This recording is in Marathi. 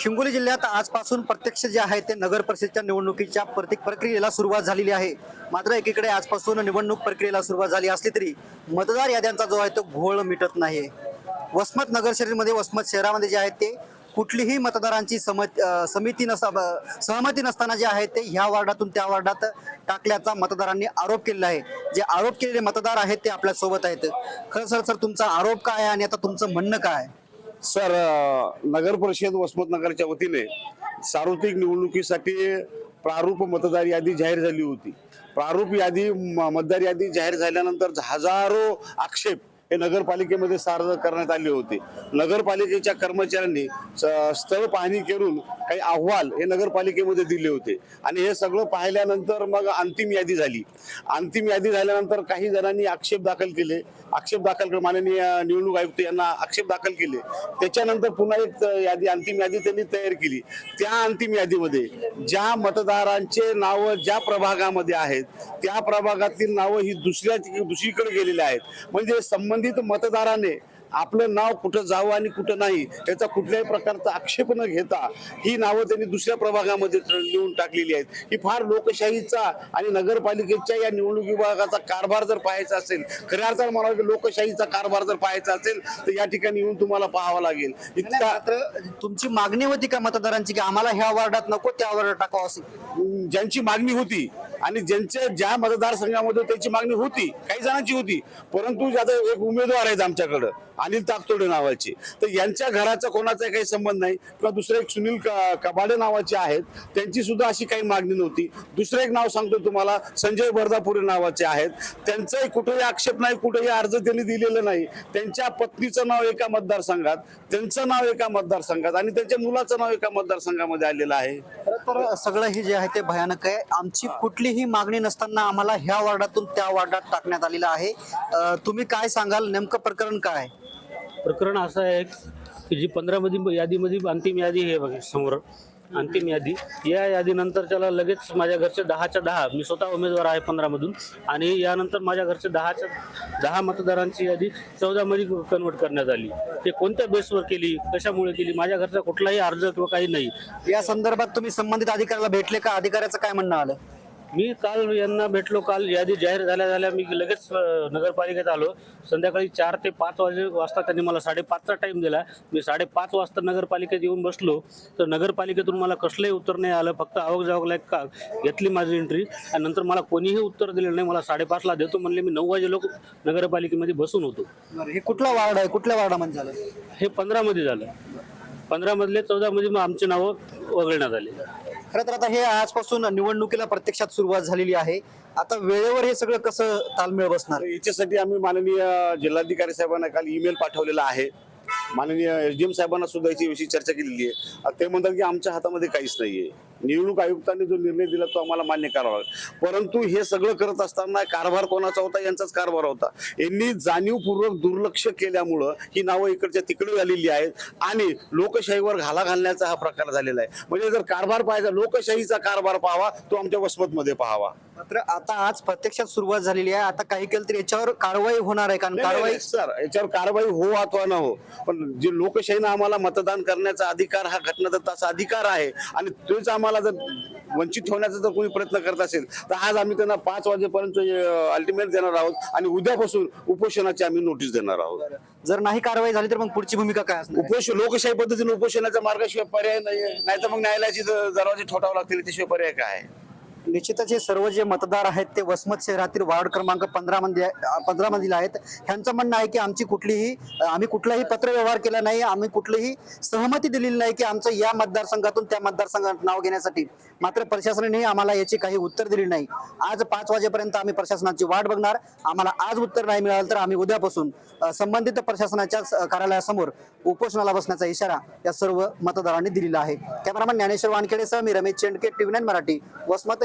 हिंगोली जिल्ह्यात आजपासून प्रत्यक्ष जे आहे ते नगर परिषदेच्या निवडणुकीच्या प्रत्येक प्रक्रियेला सुरुवात झालेली आहे. मात्र एकीकडे आजपासून निवडणूक प्रक्रियेला सुरुवात झाली असली तरी मतदार याद्यांचा जो आहे तो घोळ मिटत नाही वसमत नगर शहरीमध्ये वसमत शहरामध्ये जे आहे ते कुठलीही मतदारांची समत समिती नसा सहमती नसताना जे आहे ते ह्या वार्डातून त्या वार्डात टाकल्याचा मतदारांनी आरोप केलेला आहे. जे आरोप केलेले मतदार आहेत ते आपल्यासोबत आहेत. खरं सर सर तुमचा आरोप काय आहे आणि आता तुमचं म्हणणं काय आहे? सर नगर परिषद वसमत नगरच्या वतीने सार्वत्रिक निवडणुकीसाठी प्रारूप मतदार यादी जाहीर झाली होती. प्रारूप यादी म- मतदार यादी जाहीर झाल्यानंतर हजारो आक्षेप हे नगरपालिकेमध्ये सार्ज करण्यात आले होते. नगरपालिकेच्या कर्मचाऱ्यांनी स- स्थळ पाहणी करून काही अहवाल हे नगरपालिकेमध्ये दिले होते. आणि हे सगळं पाहिल्यानंतर मग अंतिम यादी झाली. अंतिम यादी झाल्यानंतर काही जणांनी आक्षेप दाखल केले. आक्षेप दाखल माननीय निवडणूक आयुक्त यांना आक्षेप दाखल केले. त्याच्यानंतर पुन्हा एक यादी अंतिम यादी त्यांनी तयार केली. त्या अंतिम यादीमध्ये ज्या मतदारांचे नावं ज्या प्रभागामध्ये आहेत त्या प्रभागातील नावं ही दुसऱ्या दुसरीकडे गेलेली आहेत. म्हणजे संबंध संबंधित मतदाराने आपलं नाव कुठं जावं आणि कुठं नाही याचा कुठल्याही प्रकारचा आक्षेप न घेता ही नावं त्यांनी दुसऱ्या प्रभागामध्ये लिहून टाकलेली आहेत. ही फार लोकशाहीचा आणि नगरपालिकेच्या या निवडणूक विभागाचा कारभार जर पाहायचा असेल खऱ्या अर्थानं मला वाटतं लोकशाहीचा कारभार जर पाहायचा असेल तर या ठिकाणी येऊन तुम्हाला पाहावं लागेल. इतका तुमची मागणी होती का मतदारांची की आम्हाला ह्या वार्डात नको त्या वार्डात टाकावं असं? अं, ज्यांची मागणी होती आणि ज्यांच्या ज्या मतदारसंघामध्ये त्यांची मागणी होती काही जणांची होती परंतु आता एक उमेदवार आहेत आमच्याकडं अनिल ताकतोडे नावाचे. तर यांच्या घराचा कोणाचा काही संबंध नाही किंवा दुसरे एक सुनील कबाडे नावाचे आहेत त्यांची सुद्धा अशी काही मागणी नव्हती. दुसरं एक नाव सांगतो तुम्हाला संजय बर्दापुरे नावाचे आहेत. त्यांचाही कुठेही आक्षेप नाही कुठेही अर्ज त्यांनी दिलेला नाही. त्यांच्या पत्नीचं नाव एका मतदारसंघात त्यांचं नाव एका मतदारसंघात आणि त्यांच्या मुलाचं नाव एका मतदारसंघामध्ये आलेलं आहे. तर सगळं हे जे आहे ते भयानक आहे. आमची कुठलीही मागणी नसताना आम्हाला ह्या वार्डातून त्या वार्डात टाकण्यात आलेलं आहे. तुम्ही काय सांगाल? नेमकं प्रकरण काय? आहे? प्रकरण असं आहे की जी पंधरामध्ये यादीमध्ये अंतिम यादी आहे बघा समोर. अंतिम यादी. या यादीनंतर त्याला लगेच माझ्या घरचे दहाच्या दहा. मी स्वतः उमेदवार आहे पंधरामधून. आणि यानंतर माझ्या घरचे दहाच्या दहा मतदारांची यादी चौदामध्ये कन्वर्ट करण्यात आली. ते कोणत्या बेसवर केली? कशामुळे केली? माझ्या घरचा कुठलाही अर्ज किंवा काही नाही. या संदर्भात तुम्ही संबंधित अधिकाऱ्याला भेटले का? अधिकाऱ्याचं काय म्हणणं आलं? मी काल यांना भेटलो काल यादी जाहीर झाल्या झाल्या. मी लगेच अ, नगरपालिकेत आलो. संध्याकाळी चार ते पाच वाजे वाजता त्यांनी मला साडेपाचचा टाईम दिला. मी साडेपाच वाजता नगरपालिकेत येऊन बसलो. तर नगरपालिकेतून मला कसलंही उत्तर नाही आलं. फक्त आवक जावकला एक का घेतली माझी एंट्री आणि नंतर मला कोणीही उत्तर दिलं नाही. मला साडेपाचला देतो म्हणले. मी नऊ वाजे लोक नगरपालिकेमध्ये बसून होतो. बरं, हे कुठला वार्ड आहे? कुठल्या वार्डामध्ये झालं? हे पंधरामध्ये झालं. पंधरामधले चौदामध्ये मग आमची नावं वगळण्यात आली. खरं तर आता हे आजपासून निवडणुकीला प्रत्यक्षात सुरुवात झालेली आहे. आता वेळेवर हे सगळं कसं तालमेळ बसणार? याच्यासाठी आम्ही माननीय जिल्हाधिकारी साहेबांना काल ईमेल पाठवलेला आहे. माननीय एस डी एम साहेबांना सुद्धा याच्याविषयी चर्चा केलेली आहे. ते म्हणतात की आमच्या हातामध्ये काहीच नाहीये. निवडणूक आयुक्तांनी जो निर्णय दिला तो आम्हाला मान्य करावा लागेल. परंतु हे सगळं करत असताना कारभार कोणाचा होता? यांचाच कारभार होता. यांनी जाणीवपूर्वक दुर्लक्ष केल्यामुळं ही नावं इकडच्या तिकडे झालेली आहेत आणि लोकशाहीवर घाला घालण्याचा हा प्रकार झालेला आहे. म्हणजे जर कारभार पाहायचा लोकशाहीचा कारभार पाहावा तो आमच्या वसमतमध्ये पाहावा. मात्र आता आज प्रत्यक्षात सुरुवात झालेली आहे. आता काही केलं तर याच्यावर कारवाई होणार आहे. कारण कारवाई कारवाई सर याच्यावर कारवाई हो अथवा न हो. पण जे लोकशाहीनं आम्हाला मतदान करण्याचा अधिकार हा घटनादत्ताचा अधिकार आहे आणि तोच आम्हाला जर वंचित ठेवण्याचा जर कोणी प्रयत्न करत असेल तर आज आम्ही त्यांना पाच वाजेपर्यंत अल्टिमेट देणार आहोत आणि उद्यापासून उपोषणाची आम्ही नोटीस देणार आहोत जर नाही कारवाई झाली तर मग पुढची भूमिका काय? उपोषण लोकशाही पद्धतीने उपोषणाच्या मार्गाशिवाय पर्याय नाही नाही तर मग न्यायालयाची दरवाजे ठोठावे लागतील त्याशिवाय पर्याय काय आहे? निश्चितच हे सर्व जे मतदार आहेत ते वसमत शहरातील वार्ड क्रमांक पंधरा मध्ये पंधरा मधील आहेत. ह्यांचं म्हणणं आहे की आमची कुठलीही आम्ही कुठलाही पत्रव्यवहार केला नाही आम्ही कुठलीही सहमती दिलेली नाही की आमचं या मतदारसंघातून त्या मतदारसंघात नाव घेण्यासाठी. मात्र प्रशासनाने आम्हाला याची काही उत्तर दिली नाही. आज पाच वाजेपर्यंत आम्ही प्रशासनाची वाट बघणार. आम्हाला आज उत्तर नाही मिळालं तर आम्ही उद्यापासून संबंधित प्रशासनाच्या कार्यालयासमोर उपोषणाला बसण्याचा इशारा या सर्व मतदारांनी दिलेला आहे. कॅमेरामॅन ज्ञानेश्वर वानखेडेसह मी रमेश चेंडके टीव्ही नाईन मराठी वसमत